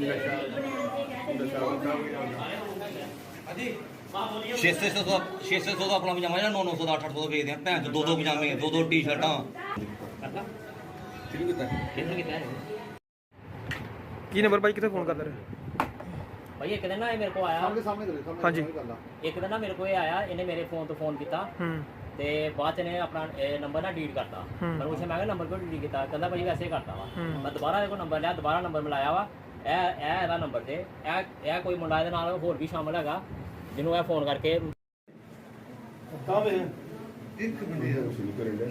ਨਸ਼ਾ ਨਸ਼ਾ ਹੁੰਦਾ ਵੀ ਆਉਂਦਾ 600 ਦਾ 600 ਦਾ ਆਪਣਾ ਪਜਾਮਾ ਜਿਹੜਾ 900 ਦਾ 800 ਦਾ ਵੇਚਦੇ ਆ। ਭੈਣ ਚੋ ਦੋ ਦੋ ਪਜਾਮੇ ਦੋ ਦੋ ਟੀ-ਸ਼ਰਟਾਂ। ਠੀਕ ਕੀਤਾ? ਕੀ ਨੰਬਰ ਭਾਈ ਕਿੱਥੇ ਫੋਨ ਕਰਦਾ ਰਿਹਾ? ਭਾਈ ਇੱਕ ਦਿਨ ਨਾ ਇਹ ਮੇਰੇ ਕੋ ਆਇਆ। ਸਾਹਮਣੇ ਸਾਹਮਣੇ ਕਰੇ ਸਾਹਮਣੇ ਹਾਂਜੀ। ਗੱਲ ਆ ਇੱਕ ਦਿਨ ਨਾ ਮੇਰੇ ਕੋ ਇਹ ਆਇਆ ਇਹਨੇ ਮੇਰੇ ਫੋਨ ਤੋਂ ਫੋਨ ਕੀਤਾ। ਹੂੰ। ਤੇ ਬਾਅਦ ਚ ਇਹਨੇ ਆਪਣਾ ਨੰਬਰ ਨਾ ਡਿਲੀਟ ਕਰਤਾ। ਹੂੰ। ਮੈਨੂੰ ਪੁੱਛਿਆ ਮੈਂ ਕਿਹਾ ਨੰਬਰ ਕਿਉਂ ਡਿਲੀਟ ਕੀਤਾ? ਕਹਿੰਦਾ ਭਾਈ ਵੈਸੇ ਹੀ ਕਰਤਾ ਵਾ। ਹੂੰ। ਮੈਂ ਦੁਬਾਰਾ ਇਹਦੇ ਕੋਲ ਨੰਬਰ ਲਿਆ ਦੁਬਾਰਾ ਨੰਬਰ ਮਿਲਾਇਆ ਵਾ। ਇਹ ਇਹ ਇਹਦਾ ਨੰਬਰ ਤੇ ਇਹ ਇਹ ਕੋਈ ਮੁੰਡਾ ਇਹਦੇ ਨਾਲ ਹੋਰ ਵੀ ਸ਼ਾਮਲ ਹੈਗਾ ਜਿਹਨੂੰ ਇਹ ਫੋਨ ਕਰਕੇ ਇੱਕ ਮਿੰਟ ਯਾਰ ਸ਼ੁਰੂ ਕਰਨ ਦੇ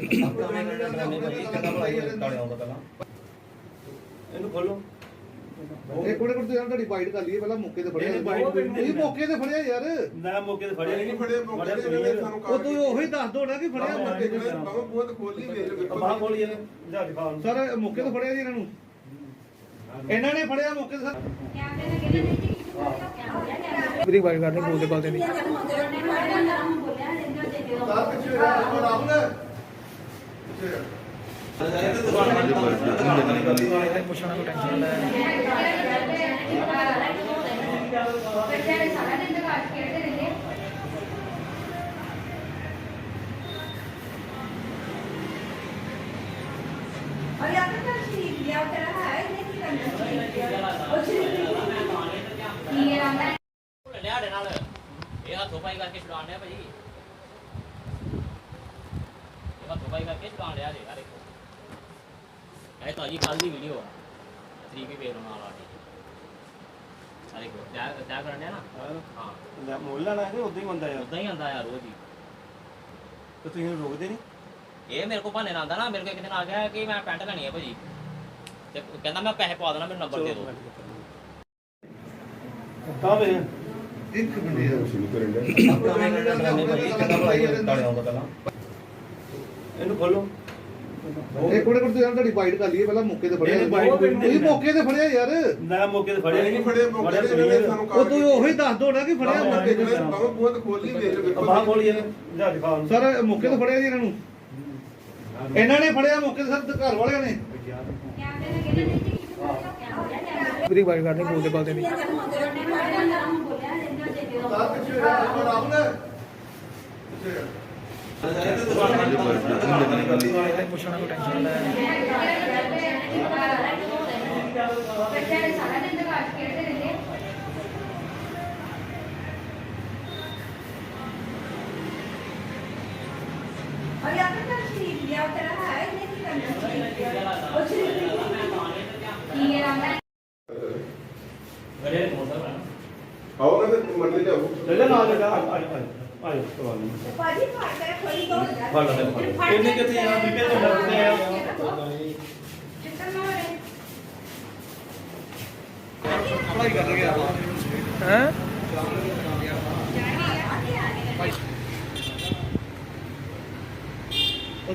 ਇਹਨੂੰ ਖੋਲੋ ਇੱਕ ਮਿੰਟ ਕੋਲ ਯਾਰ ਤੁਹਾਡੀ ਬਾਈਟ ਕਰ ਲਈਏ ਪਹਿਲਾਂ ਮੌਕੇ ਤੇ ਫੜਿਆ ਨਹੀਂ, bite ਮੌਕੇ ਤੇ ਫੜਿਆ। ਯਾਰ। ਮੈਂ ਮੌਕੇ ਤੇ ਫੜਿਆ ਨਹੀਂ ਫੜੇ ਮੌਕੇ ਤੇ ਜਿਹੜੇ ਸਾਨੂੰ ਉਹ ਤੂੰ ਉਹੀ ਦੱਸ ਦੋ ਨਾ ਕਿ ਫੜਿਆ ਮੌਕੇ ਤੇ। ਬਾਬਾ ਬੂਹਤ ਖੋਲੀ ਵੇਖ ਲਓ ਬਾਹਰ ਖੋਲੀ ਇਹਨੇ ਜਾ ਦਿਖਾ ਉਹਨੂੰ ਸਰ ਮੌਕੇ ਤੇ ਫੜਿਆ ਜੀ ਇਹਨਾਂ ਨੂੰ। ਇਹਨਾਂ ਨੇ ਫੜਿਆ ਮੌਕੇ ਤੇ ਸਰ। ਵੀਰੇ ਬਾਈ ਕਰਨੀ ਬੋਲਦੇ ਬੋਲਦੇ ਨਹੀਂ। ਪੁੱਛਣਾ ਕੋਈ ਟੈਨਸ਼ਨ ਨਾ ਲੈ। ਕਰਕੇ ਛੁਡਾਣ ਲਿਆ ਭਾਜੀ। ਇਹ ਕਰਕੇ ਲਿਆ ਜੇ ਦੇਖੋ। ਇਹ ਤਾਂ ਜੀ ਕੱਲ ਦੀ ਵੀਡੀਓ ਆ। ਤਰੀਕ ਵੀ ਵੇਖ ਲਓ ਨਾਲ ਆ ਕੇ ਆ ਦੇਖੋ ਤਿਆਰ ਤਿਆਰ ਕਰਨ ਡਿਆ ਨਾ? ਹਾਂ। ਮੋਲ ਲੈਣਾ ਹੈ ਉਦਾਂ ਹੀ ਬੰਦਾ ਯਾਰ ਉਦਾਂ ਹੀ ਆਂਦਾ ਯਾਰ ਰੋਜ਼ ਹੀ। ਤੇ ਤੁਸੀਂ ਰੋਕਦੇ ਨਹੀਂ? ਇਹ ਮੇਰੇ ਕੋਲ ਬਹਾਨੇ ਨਾਲ ਆਂਦਾ ਨਾ ਮੇਰੇ ਕੋਲ ਇੱਕ ਦਿਨ ਆ ਗਿਆ ਕਿ ਮੈਂ ਪੈਂਟ ਲੈਣੀ ਹੈ ਭਾਜੀ। ਤੇ ਕਹਿੰਦਾ ਮੈਂ ਪੈਸੇ ਪਵਾ ਦੇਣਾ ਮੈਨੂੰ ਨੰਬਰ ਦੇ ਦਿਓ। ਤਾਂ ਵੇ ਇੱਕ ਮਿੰਟ ਯਾਰ ਸ਼ੁਰੂ ਕਰਨ ਦੇ ਇਹਨੂੰ ਖੋਲੋ ਇੱਕ ਮਿੰਟ ਕੋਲ ਯਾਰ ਤੁਹਾਡੀ ਬਾਈਟ ਕਰ ਲਈਏ ਪਹਿਲਾਂ ਮੌਕੇ ਤੇ ਫੜਿਆ ਨਹੀਂ, bite ਕੋਈ ਨਹੀਂ। ਇਹ ਮੌਕੇ ਤੇ ਫੜਿਆ ਯਾਰ ਮੈਂ ਮੌਕੇ ਤੇ ਫੜਿਆ ਨਹੀਂ ਫੜੇ ਮੌਕੇ ਤੇ ਜਿਹੜੇ ਸਾਨੂੰ ਉਹ ਤੂੰ ਉਹੀ ਦੱਸ ਦੋ ਨਾ ਕਿ ਫੜਿਆ ਮੌਕੇ ਤੇ ਬਾਬਾ ਬੂਹਤ ਖੋਲੀ ਵੇਖ ਲਓ ਬਾਹਰ ਖੋਲੀ ਇਹਨੇ ਜਾ ਦਿਖਾ ਉਹਨੂੰ ਸਰ ਮੌਕੇ ਤੇ ਫੜਿਆ ਜੀ ਇਹਨਾਂ ਨੂੰ ਇਹਨਾਂ ਨੇ ਫੜਿਆ ਮੌਕੇ ਤੇ ਸਰ ਘਰ ਵਾਲਿਆਂ ਨੇ ਵੀਰੇ ਬਾਈ ਕਰਨੀ ਬੋਲਦੇ ਬੋਲਦੇ ਨਹੀਂ ਪੁੱਛਣਾ ਕੋਈ ਟੈਨਸ਼ਨ ਨਾ ਲੈ।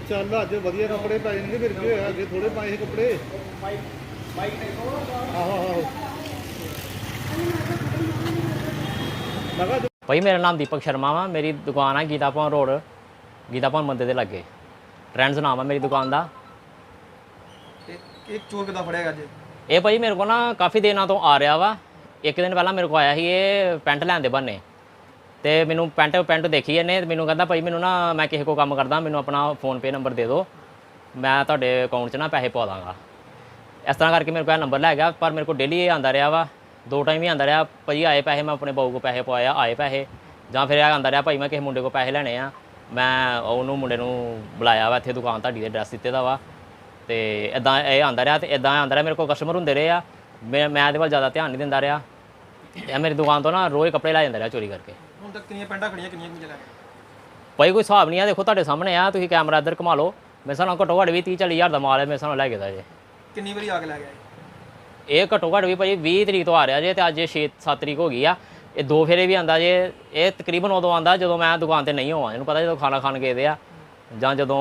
ਚੱਲ ਅੱਜ ਵਧੀਆ ਕੱਪੜੇ ਪੈ ਜਾਣਗੇ, ਫਿਰ ਕੀ ਹੋਇਆ? ਅੱਗੇ ਥੋੜੇ ਪਾਏ ਸੀ ਕੱਪੜੇ। ਮਾਈਕ ਮਾਈਕ ਆਹੋ ਆਹੋ। ਭਾਈ ਮੇਰਾ ਨਾਮ ਦੀਪਕ ਸ਼ਰਮਾ ਵਾ ਮੇਰੀ ਦੁਕਾਨ ਆ ਗੀਤਾ ਭਵਨ ਰੋਡ ਗੀਤਾ ਭਵਨ ਮੰਦਿਰ ਦੇ ਲਾਗੇ। ਟ੍ਰੈਂਡਸ ਨਾਮ ਆ ਮੇਰੀ ਦੁਕਾਨ ਦਾ। ਇੱਕ ਚੋਰ ਕਿਦਾਂ ਫੜਿਆ ਅੱਜ? ਇਹ ਭਾਈ ਮੇਰੇ ਕੋਲ ਨਾ ਕਾਫੀ ਦਿਨਾਂ ਤੋਂ ਆ ਰਿਹਾ ਵਾ। ਇੱਕ ਦਿਨ ਪਹਿਲਾਂ ਮੇਰੇ ਕੋਲ ਆਇਆ ਸੀ ਇਹ ਪੈਂਟ ਲੈਣ ਦੇ ਬਹਾਨੇ। ਤੇ ਮੈਨੂੰ ਪੈਂਟ ਪੈਂਟ ਦੇਖੀ ਇਹਨੇ ਤੇ ਮੈਨੂੰ ਕਹਿੰਦਾ ਭਾਈ ਮੈਨੂੰ ਨਾ ਮੈਂ ਕਿਸੇ ਕੋ ਕੰਮ ਕਰਦਾ ਮੈਨੂੰ ਆਪਣਾ ਫੋਨ ਪੇ ਨੰਬਰ ਦੇ ਦਿਓ। ਮੈਂ ਤੁਹਾਡੇ ਅਕਾਊਂਟ 'ਚ ਨਾ ਪੈਸੇ ਪਾ ਦਾਂਗਾ। ਇਸ ਤਰ੍ਹਾਂ ਕਰਕੇ ਮੇਰੇ ਕੋਲ ਨੰਬਰ ਲੈ ਗਿਆ ਪਰ ਮੇਰੇ ਕੋਲ ਡੇਲੀ ਇਹ ਆਂਦਾ ਰਿਹਾ ਵਾ। ਦੋ ਟਾਈਮ ਹੀ ਆਂਦਾ ਰਿਹਾ ਭਾਈ ਆਏ ਪੈਸੇ ਮੈਂ ਆਪਣੇ ਬਾਊ ਕੋ ਪੈਸੇ ਪਵਾਇਆ ਆਏ ਪੈਸੇ। ਜਾਂ ਫਿਰ ਇਹ ਆਂਦਾ ਰਿਹਾ ਭਾਈ ਮੈਂ ਕਿਸੇ ਮੁੰਡੇ ਕੋ ਪੈਸੇ ਲੈਣੇ ਆ ਮੈਂ ਉਹਨੂੰ ਮੁੰਡੇ ਨੂੰ ਬੁਲਾਇਆ ਵਾ ਇੱਥੇ ਦੁਕਾਨ ਤੁਹਾਡੀ ਦੇ ਐਡਰੈਸ ਦਿੱਤੇ ਦਾ ਵਾ। ਤੇ ਇਦਾਂ ਇਹ ਆਂਦਾ ਰਿਹਾ ਤੇ ਇਦਾਂ ਆਂਦਾ ਰਿਹਾ ਮੇਰੇ ਕੋਲ ਕਸਟਮਰ ਹੁੰਦੇ ਰਹੇ ਆ ਮੈਂ ਮੈਂ ਇਹਦੇ ਵੱਲ ਜ਼ਿਆਦਾ ਧਿਆਨ ਨਹੀਂ ਦਿੰਦਾ ਰਿਹਾ। ਇਹ ਮੇਰੀ ਦੁਕਾਨ ਤੋਂ ਨਾ ਰੋਜ਼ ਕੱਪੜੇ ਲੈ ਜਾਂਦਾ ਰਿਹਾ ਚੋਰੀ ਕਰਕੇ। ਹੁਣ ਤੱਕ ਕਿੰਨੀਆਂ ਪੈਂਟਾਂ ਖੜੀਆਂ ਕਿੰਨੀਆਂ ਕੁ ਲੈ ਗਏ ਭਾਈ ਕੋਈ ਹਿਸਾਬ ਨਹੀਂ ਆ ਦੇਖੋ ਤੁਹਾਡੇ ਸਾਹਮਣੇ ਆ ਤੁਸੀਂ ਕੈਮਰਾ ਇੱਧਰ ਘੁਮਾ ਲਓ। ਮੇਰੇ ਨਾਲ ਘੱਟੋ ਘੱਟ ਵੀ 30 40 ਹਜ਼ਾਰ ਦਾ ਮਾਲ ਹੈ ਮੇਰੇ ਨਾਲ ਲੈ ਕੇ ਦਾ ਜੇ। ਕਿੰਨੀ ਵਾਰੀ ਆ ਕੇ ਲੈ ਗਿਆ ਇਹ ਘੱਟੋ ਘੱਟ ਵੀ ਭਾਈ 20 ਤਰੀਕ ਤੋਂ ਆ ਰਿਹਾ ਜੇ ਤੇ ਅੱਜ 6 7 ਤਰੀਕ ਹੋ ਗਈ ਆ। ਇਹ ਦੋ ਫੇਰੇ ਵੀ ਆਂਦਾ ਜੇ ਇਹ ਤਕਰੀਬਨ ਉਦੋਂ ਆਂਦਾ ਜਦੋਂ ਮੈਂ ਦੁਕਾਨ ਤੇ ਨਹੀਂ ਹੋਵਾਂ। ਇਹਨੂੰ ਪਤਾ ਜਦੋਂ ਖਾਣਾ ਖਾਣ ਗਏ ਦੇ ਆ ਜਾਂ ਜਦੋਂ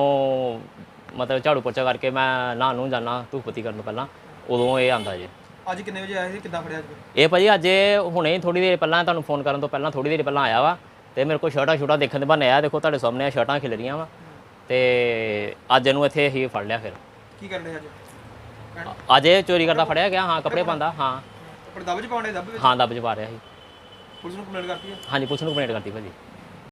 ਮਤਲਬ ਝਾੜੂ ਪੋਚਾ ਕਰਕੇ ਮੈਂ ਨਹਾਉਣ ਨੂੰ ਜਾਣਾ ਧੂਪ ਬੱਤੀ ਕਰਨ ਤੋਂ ਪਹਿਲਾਂ ਉਦੋਂ ਇਹ ਆਂਦਾ ਜੇ। ਅੱਜ ਕਿੰਨੇ ਵਜੇ ਆਇਆ ਸੀ? ਕਿੱਦਾਂ ਫੜਿਆ ਅੱਜ? ਇਹ ਭਾਜੀ ਅੱਜ ਇਹ ਹੁਣੇ ਥੋੜੀ ਦੇਰ ਪਹਿਲਾਂ ਤੁਹਾਨੂੰ ਫੋਨ ਕਰਨ ਤੋਂ ਪਹਿਲਾਂ ਥੋੜੀ ਦੇਰ ਪਹਿਲਾਂ ਆਇਆ ਵਾ। ਤੇ ਮੇਰੇ ਕੋਲ ਸ਼ਰਟਾਂ ਸ਼ੂਟਾਂ ਦੇਖਣ ਦੇ ਬਹਾਨੇ ਆਇਆ ਦੇਖੋ ਤੁਹਾਡੇ ਸਾਹਮਣੇ ਆ ਸ਼ਰਟਾਂ ਖਿਲ ਰਹੀਆਂ ਵਾ। ਤੇ ਅੱਜ ਇਹਨੂੰ ਇੱਥੇ ਹੀ ਫੜ ਲਿਆ ਫਿਰ। ਕੀ ਕਰ ਰਹੇ ਅੱਜ? ਅੱਜ ਇਹ ਚੋਰੀ ਕਰਦਾ ਫੜਿਆ ਗਿਆ ਹਾਂ ਕੱਪੜੇ ਪਾਉਂਦਾ ਹਾਂ। ਪਰ ਦੱਬ ਚ ਪਾਉਂਦੇ ਦੱਬ ਵਿੱਚ? ਹਾਂ ਦੱਬ ਚ ਪਾ ਰਿਹਾ ਸੀ। ਪੁਲਿਸ ਨੂੰ ਕੰਪਲੇਂਟ ਕਰਤੀ ਹੈ? ਹਾਂਜੀ ਪੁਲਿਸ ਨੂੰ ਕੰਪਲੇਂਟ ਕਰਤੀ ਭਾਜੀ।